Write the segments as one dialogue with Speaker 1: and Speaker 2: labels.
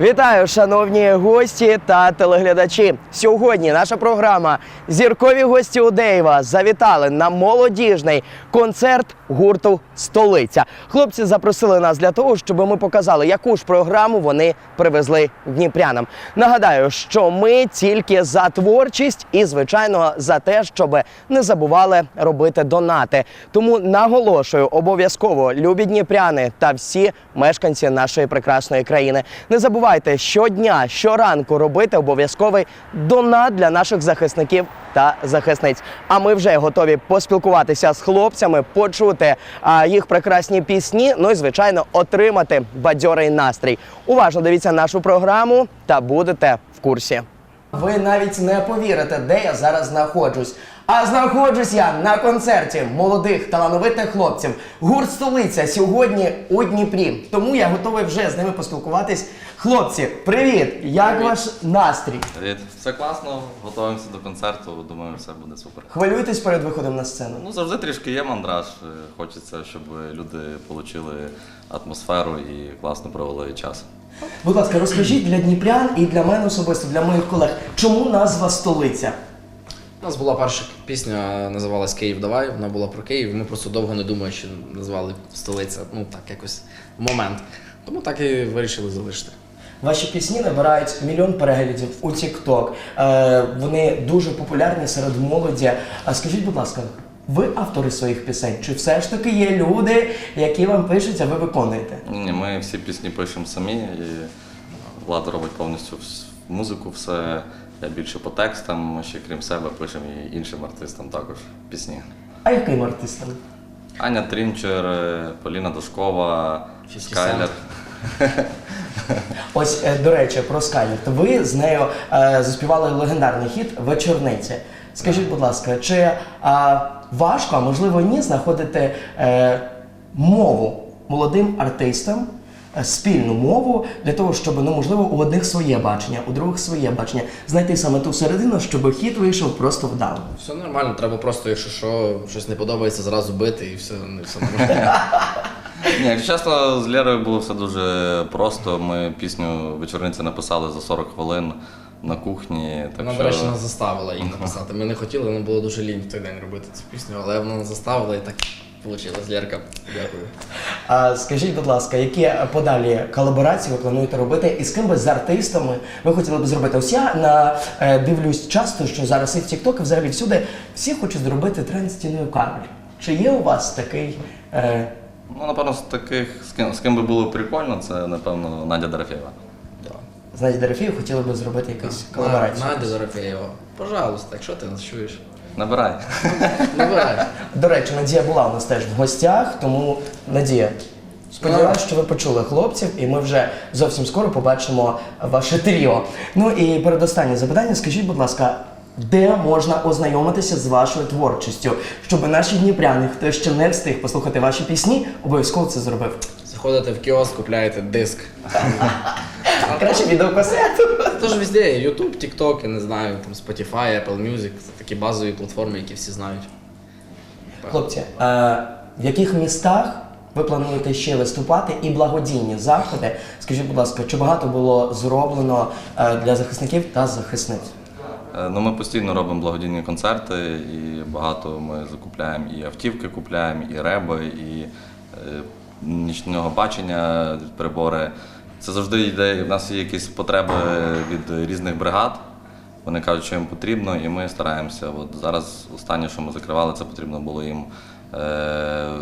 Speaker 1: Вітаю, шановні гості та телеглядачі. Сьогодні наша програма Зіркові гості Удеєва завітали на молодіжний концерт гурту Столиця. Хлопці запросили нас для того, щоб ми показали, яку ж програму вони привезли дніпрянам. Нагадаю, що ми тільки за творчість і, звичайно, за те, щоб не забували робити донати. Тому наголошую, обов'язково любі дніпряни та всі мешканці нашої прекрасної країни. Не забувайте щодня, щоранку робити обов'язковий донат для наших захисників та захисниць. А ми вже готові поспілкуватися з хлопцями, почути а, їх прекрасні пісні. Ну і звичайно отримати бадьорий настрій. Уважно дивіться нашу програму та будете в курсі. Ви навіть не повірите, де я зараз знаходжусь. А знаходжусь я на концерті молодих талановитих хлопців. Гурт столиця сьогодні у Дніпрі. Тому я готовий вже з ними поспілкуватись. Хлопці, привіт! Як
Speaker 2: Привіт.
Speaker 1: ваш настрій?
Speaker 2: Привіт. Все класно, готуємося до концерту, думаю, все буде супер.
Speaker 1: Хвилюєтесь перед виходом на сцену?
Speaker 2: Ну, завжди трішки є мандраж. е, Хочеться, щоб люди отримали атмосферу і класно провели час.
Speaker 1: Будь ласка, розкажіть для дніпрян і для мене особисто, для моїх колег, чому назва столиця?
Speaker 3: У нас була перша пісня, називалась Київ Давай. Вона була про Київ. Ми просто довго не думали, що назвали столиця. Ну так, якось в момент. Тому так і вирішили залишити.
Speaker 1: Ваші пісні набирають мільйон переглядів у TikTok. Е, вони дуже популярні серед молоді. А скажіть, будь ласка, ви автори своїх пісень? Чи все ж таки є люди, які вам пишуть, а ви виконуєте?
Speaker 2: Ні, ми всі пісні пишемо самі, і Влада робить повністю музику, все. Я більше по текстам, ще крім себе пишемо і іншим артистам також пісні.
Speaker 1: А яким артистам?
Speaker 2: Аня Трінчер, е, Поліна Дошкова, Скайлер.
Speaker 1: Ось е, до речі, про Скайлет. Ви з нею е, заспівали легендарний хіт Вечорниці. Скажіть, будь ласка, чи е, важко, а можливо ні, знаходити е, мову молодим артистам? Е, Спільну мову для того, щоб ну можливо у одних своє бачення, у других своє бачення, знайти саме ту середину, щоб хіт вийшов просто вдало.
Speaker 3: Все нормально, треба просто, якщо що, щось не подобається, зразу бити і все, не все нормально.
Speaker 2: Ні, якщо чесно, з Лєрою було все дуже просто. Ми пісню вечорниці написали за 40 хвилин на кухні. Так
Speaker 3: Вона,
Speaker 2: що...
Speaker 3: до речі, нас заставила її написати. Ми не хотіли, нам було дуже лінь в той день робити цю пісню, але вона нас заставила і так вийшло. Лєрка, дякую.
Speaker 1: А скажіть, будь ласка, які подалі колаборації ви плануєте робити і з ким би з артистами ви хотіли б зробити? Ось я на е, дивлюсь часто, що зараз і в TikTok, і взагалі всюди всі хочуть зробити тренд стіною камель. Чи є у вас такий? Е,
Speaker 2: Ну, напевно, з таких, з ким, з ким би було прикольно, це, напевно, Надя Дорофєва.
Speaker 3: Да.
Speaker 1: з хотіли би зробити якусь колаборацію?
Speaker 3: Надя Дорофеєва. Пожалуйста, якщо ти нас чуєш.
Speaker 2: Набирай.
Speaker 3: Набирай.
Speaker 1: До речі, Надія була у нас теж в гостях, тому Надія. Сподіваюсь, що ви почули хлопців, і ми вже зовсім скоро побачимо ваше тріо. Ну і передостаннє запитання, скажіть, будь ласка, де можна ознайомитися з вашою творчістю, щоб наші дніпряни, хто ще не встиг послухати ваші пісні, обов'язково це зробив.
Speaker 3: Заходите в кіоск, купляєте диск.
Speaker 1: Краще відеокасету.
Speaker 3: Тож везде, YouTube, TikTok, я не знаю, там Spotify, Apple Music, це такі базові платформи, які всі знають.
Speaker 1: Хлопці, е, в яких містах ви плануєте ще виступати і благодійні заходи? Скажіть, будь ласка, чи багато було зроблено е, для захисників та захисниць?
Speaker 2: Е, Ну, ми постійно робимо благодійні концерти, і багато ми закупляємо і автівки купляємо, і реби, і е, нічного бачення, прибори. Це завжди йде. У нас є якісь потреби від різних бригад. Вони кажуть, що їм потрібно, і ми стараємося. От зараз останнє, що ми закривали, це потрібно було їм е,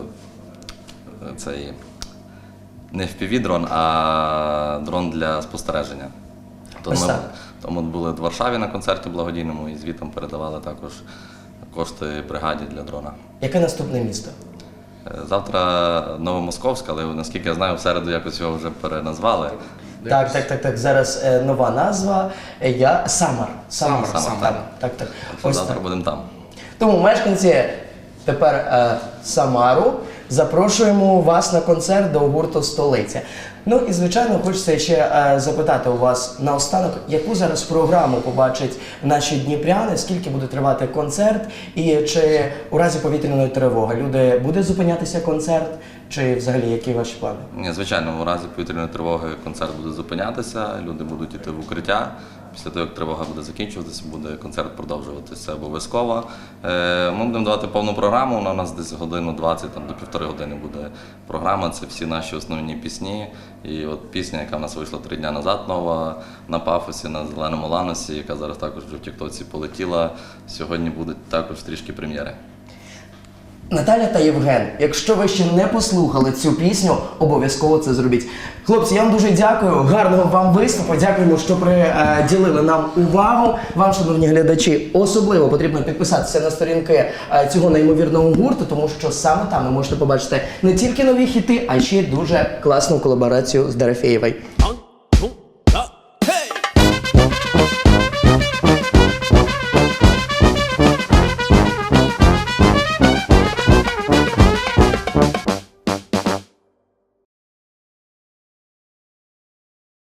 Speaker 2: цей не FPV-дрон, а дрон для спостереження. То ми, тому були в Варшаві на концерті благодійному і звітом передавали також кошти бригаді для дрона.
Speaker 1: Яке наступне місто?
Speaker 2: Завтра Новомосковська, але наскільки я знаю, в середу якось його вже переназвали.
Speaker 1: Так, так, так, так. Зараз е, нова назва. Е, я Самар. Самар.
Speaker 3: Самар,
Speaker 1: Так, так, так. Ось
Speaker 2: завтра
Speaker 1: так.
Speaker 2: будемо там.
Speaker 1: Тому мешканці тепер е, Самару запрошуємо вас на концерт до гурту Столиця. Ну і звичайно, хочеться ще е, запитати у вас наостанок, яку зараз програму побачать наші дніпряни, скільки буде тривати концерт, і чи у разі повітряної тривоги люди буде зупинятися концерт, чи взагалі які ваші плани?
Speaker 2: Ні, звичайно, в разі повітряної тривоги концерт буде зупинятися, люди будуть йти в укриття. Після того, як тривога буде закінчуватися, буде концерт продовжуватися обов'язково. Е, Ми будемо давати повну програму. Вона у нас десь годину 20 там, до півтори години буде програма. Це всі наші основні пісні. І от пісня, яка в нас вийшла три дні назад, нова на пафосі, на зеленому ланосі, яка зараз також в Тіктоці полетіла. Сьогодні будуть також трішки прем'єри.
Speaker 1: Наталя та Євген, якщо ви ще не послухали цю пісню, обов'язково це зробіть. Хлопці, я вам дуже дякую. Гарного вам виступу. Дякуємо, що приділили нам увагу. Вам, шановні глядачі, особливо потрібно підписатися на сторінки е, цього неймовірного гурту, тому що саме там ви можете побачити не тільки нові хіти, а ще й дуже класну колаборацію з Дорофєєвою.